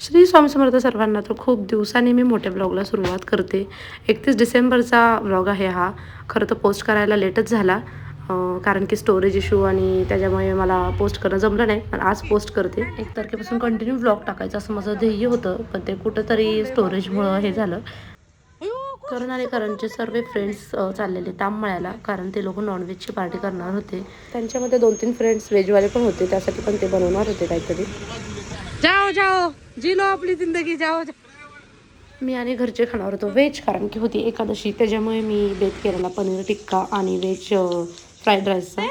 श्री स्वामी समर्थ सर्वांना तर खूप दिवसांनी मी मोठ्या ब्लॉगला सुरुवात करते. एकतीस डिसेंबरचा ब्लॉग आहे हा. खरं तर पोस्ट करायला लेटच झाला. कारण की स्टोरेज इश्यू आणि त्याच्यामुळे मला पोस्ट करणं जमलं नाही पण आज पोस्ट करते. एक तारखेपासून कंटिन्यू ब्लॉग टाकायचं असं माझं ध्येय होतं पण ते कुठंतरी स्टोरेजमुळं हे झालं. करण आणि करणचे सर्व फ्रेंड्स चाललेले तांबळ्याला कारण ते लोक नॉनव्हेजची पार्टी करणार होते. त्यांच्यामध्ये दोन तीन फ्रेंड्स व्हेजवाले पण होते त्यासाठी पण ते बनवणार होते काहीतरी. जाओ जाओ जी लो आपली जिंदगी जाओ जाओ. मी आणि घरचे खाणार होतो व्हेज कारण की होती एकादशी त्याच्यामुळे मी बेत केलेला पनीर टिक्का आणि व्हेज फ्राईड राईसचा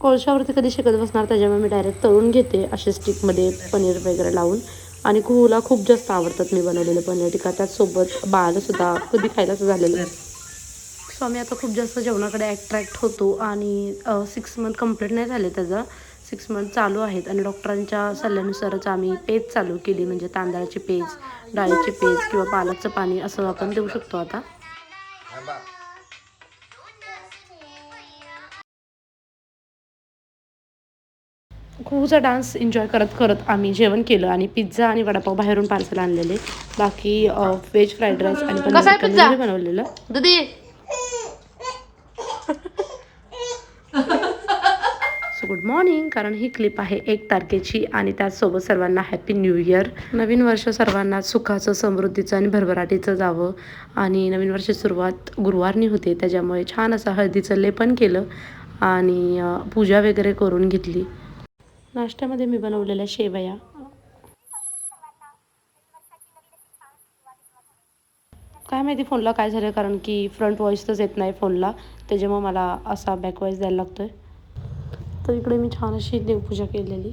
कोळशावरती कधी शिकत बसणार त्याच्यामुळे मी डायरेक्ट तळून घेते असे स्टिकमध्ये पनीर वगैरे लावून. आणि कुहूला खूप जास्त आवडतात मी बनवलेले पनीर टिक्का. त्याचसोबत बाळाला सुद्धा कधी खायलाच झालेलं स्वामी आता खूप जास्त जेवणाकडे अट्रॅक्ट होतो आणि सिक्स मंथ कंप्लीट नाही झाले त्याचं. सिक्स मंथ चालू आहेत आणि डॉक्टरांच्या सल्ल्यानुसारच आम्ही पेज चालू केली म्हणजे तांदळाची पेज डाळीची पेज किंवा पालकचं पाणी असं आपण देऊ शकतो आता. खूपचा डान्स एन्जॉय करत करत आम्ही जेवण केलं आणि पिझ्झा आणि वडापाव बाहेरून पार्सल आणलेले. बाकी व्हेज फ्राईड राईस आणि बनवलेलं दीदी सो गुड मॉर्निंग कारण ही क्लिप आहे एक तारखेची आणि त्याचसोबत सर्वांना हॅपी न्यू इयर. नवीन वर्ष सर्वांना सुखाचं समृद्धीचं आणि भरभराटीचं जावं. आणि नवीन वर्ष सुरुवात गुरुवारनी होते त्याच्यामुळे छान असं हळदीचं लेपन केलं आणि पूजा वगैरे करून घेतली. नाश्त्यामध्ये मी बनवलेल्या शेवया. काय माहिती फोनला काय झालं कारण की फ्रंट व्हॉईसच येत नाही फोनला. त्याच्यामुळे मला असा बॅक वॉईस द्यायला लागतोय. तर इकडे मी छान अशी देवपूजा केलेली.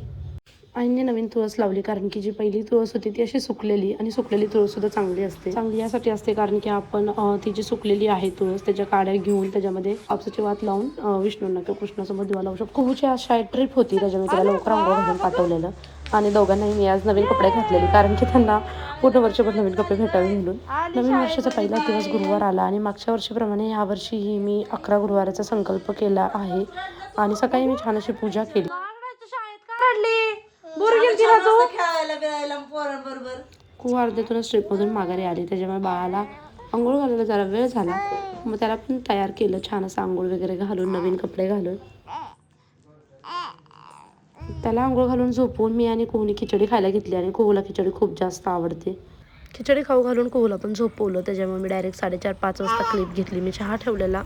आईने नवीन तुळस लावली कारण की जी पहिली तुळस होती ती अशी सुकलेली आणि सुकलेली तुळस सुद्धा चांगली असते. चांगली यासाठी असते कारण की आपण ती जी सुकलेली आहे तुळस त्याच्या काड्या घेऊन त्याच्यामध्ये आपसाची वात लावून विष्णूंना किंवा कृष्णासोबत दिवा लावू शकतो. कुहूची अशा ट्रिप होती त्याच्यामध्ये. त्याला लवकर आंघोळ घालून पाठवलेलं. आणि दोघांनाही मी आज नवीन कपडे घातलेले कारण की त्यांना पूर्ण वर्षभर नवीन कपडे भेटावे म्हणून. नवीन वर्षाचा पहिला दिवस गुरुवार आला आणि मागच्या वर्षीप्रमाणे या वर्षीही मी अकरा गुरुवाराचा संकल्प केला आहे आणि सकाळी मी छान अशी पूजा केली. खूप अर्ध्यातूनच ट्रिपमधून माघारी आली त्याच्यामुळे बाळाला आंघोळ घालायला जरा वेळ झाला. मग त्याला पण तयार केलं छान असं आंघोळ वगैरे घालून नवीन कपडे घालून. त्याला आंघोळ घालून झोपून मी आणि कोहनी खिचडी खायला घेतली आणि कोहूला खिचडी खूप जास्त आवडते. खिचडी खाऊ घालून कोहूला पण झोपवलं. त्याच्यामुळे मी डायरेक्ट साडेचार पाच वाजता क्लिप घेतली. मी चहा ठेवलेला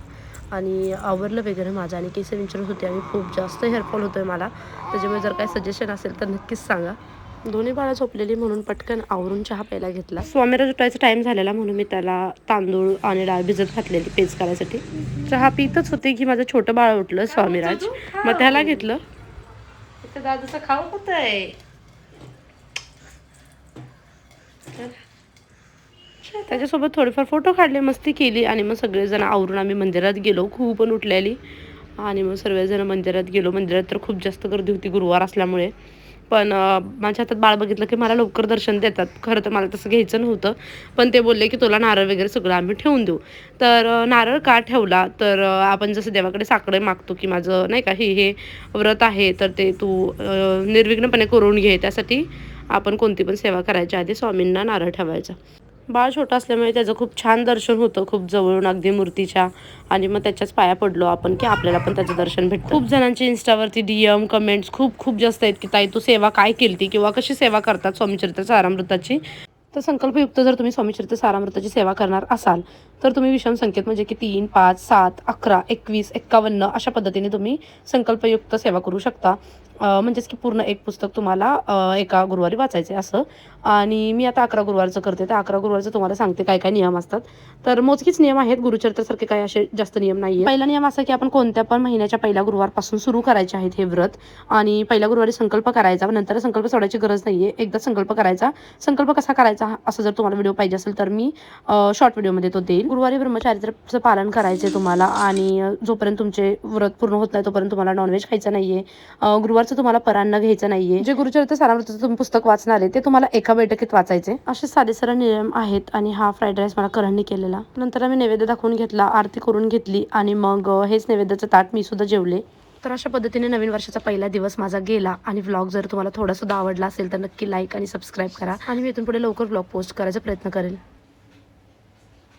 आणि आवरलं वगैरे माझं आणि केस विचारत होते आणि खूप जास्त हेअरफॉल होतोय मला. त्याच्यामुळे जर काही सजेशन असेल तर नक्कीच सांगा. दोन्ही बाळं झोपलेली म्हणून पटकन आवरून चहा प्यायला घेतला. स्वामीला उठायचा टाइम झालेला म्हणून मी त्याला तांदूळ आणि डाळ भिजत घातलेली पेज करायसाठी. चहा पितच होते की माझं छोटं बाळ उठलं स्वामीराज. मग त्याला घेतलं. इथं दादूचं खाऊ होतंय. त्याच्यासोबत थोडेफार फोटो काढले मस्ती केली आणि मग सगळेजण आवरून आम्ही मंदिरात गेलो. खूप पण उठलेली आणि मग सर्वजण मंदिरात गेलो. मंदिरात तर खूप जास्त गर्दी होती गुरुवार असल्यामुळे. पण माझ्या हातात बाळ बघितलं की मला लवकर दर्शन देतात. खरं तर मला तसं घ्यायचं नव्हतं. पण ते बोलले की तुला नारळ वगैरे सगळं आम्ही ठेवून देऊ. तर नारळ का ठेवला? तर आपण जसं देवाकडे साकडे मागतो की माझं नाही का हे हे व्रत आहे तर ते तू निर्विघ्नपणे करून घे. त्यासाठी आपण कोणती पण सेवा करायच्या आधी स्वामींना नारळ ठेवायचा. बाळ छोटं असल्यामुळे त्याचं खूप छान दर्शन होतं खूप जवळून अगदी मूर्तीच्या. आणि मग त्याच्याच पाया पडलो आपण की आपल्याला पण त्याचं दर्शन भेटतं. खूप जणांचे इन्स्टावरती डीएम कमेंट्स खूप खूप जास्त आहेत की ताई तू सेवा काय केली किंवा कशी सेवा करतात स्वामीचरित्र सारामृताची? तर संकल्पयुक्त जर तुम्ही स्वामीचरित्र सारामृताची सेवा करणार असाल तर तुम्ही विषम संकेत म्हणजे की तीन पाच सात अकरा एकवीस एक्कावन्न अशा पद्धतीने तुम्ही संकल्पयुक्त सेवा करू शकता. म्हणजेच की पूर्ण एक पुस्तक तुम्हाला एका गुरुवारी वाचायचं आहे असं. आणि मी आता अकरा गुरुवारचं करते. तर अकरा गुरुवारचं तुम्हाला सांगते काय काय नियम असतात. तर मोजकीच नियम आहेत. गुरुचरित्रासारखे काही असे जास्त नियम नाही पहिला नियम असा की आपण कोणत्या पण महिन्याच्या पहिल्या गुरुवारपासून सुरू करायचे आहेत हे व्रत. आणि पहिल्या गुरुवारी संकल्प करायचा नंतर संकल्प सोडायची गरज नाही आहे एकदा संकल्प करायचा. संकल्प कसा करायचा असं जर तुम्हाला व्हिडिओ पाहिजे असेल तर मी शॉर्ट व्हिडिओमध्ये तो देईल. गुरुवारी ब्रह्मचारित्रचं पालन करायचे तुम्हाला. आणि जोपर्यंत तुमचे व्रत पूर्ण होत नाही तोपर्यंत तुम्हाला नॉनव्हेज खायचं नाही आहे गुरुवारचं तुम्हाला परान्न घ्यायचं नाहीये. जे गुरुचरित्र सारामृताचं तुम्ही पुस्तक वाचणार आहे ते तुम्हाला एका बैठकीत वाचायचे. असे साधे सरळ नियम आहेत आणि हा फ्राईड राईस मला करणनी केलेला. नंतर आम्ही नैवेद्य दाखवून घेतला आरती करून घेतली आणि मग हेच नैवेद्याचं ताट मी सुद्धा जेवले. तर अशा पद्धतीने नवीन वर्षाचा पहिला दिवस माझा गेला आणि व्लॉग जर तुम्हाला थोडा सुद्धा आवडला असेल तर नक्की लाईक आणि सबस्क्राईब करा. आणि मी इथून पुढे लवकर व्लॉग पोस्ट करायचा प्रयत्न करेल.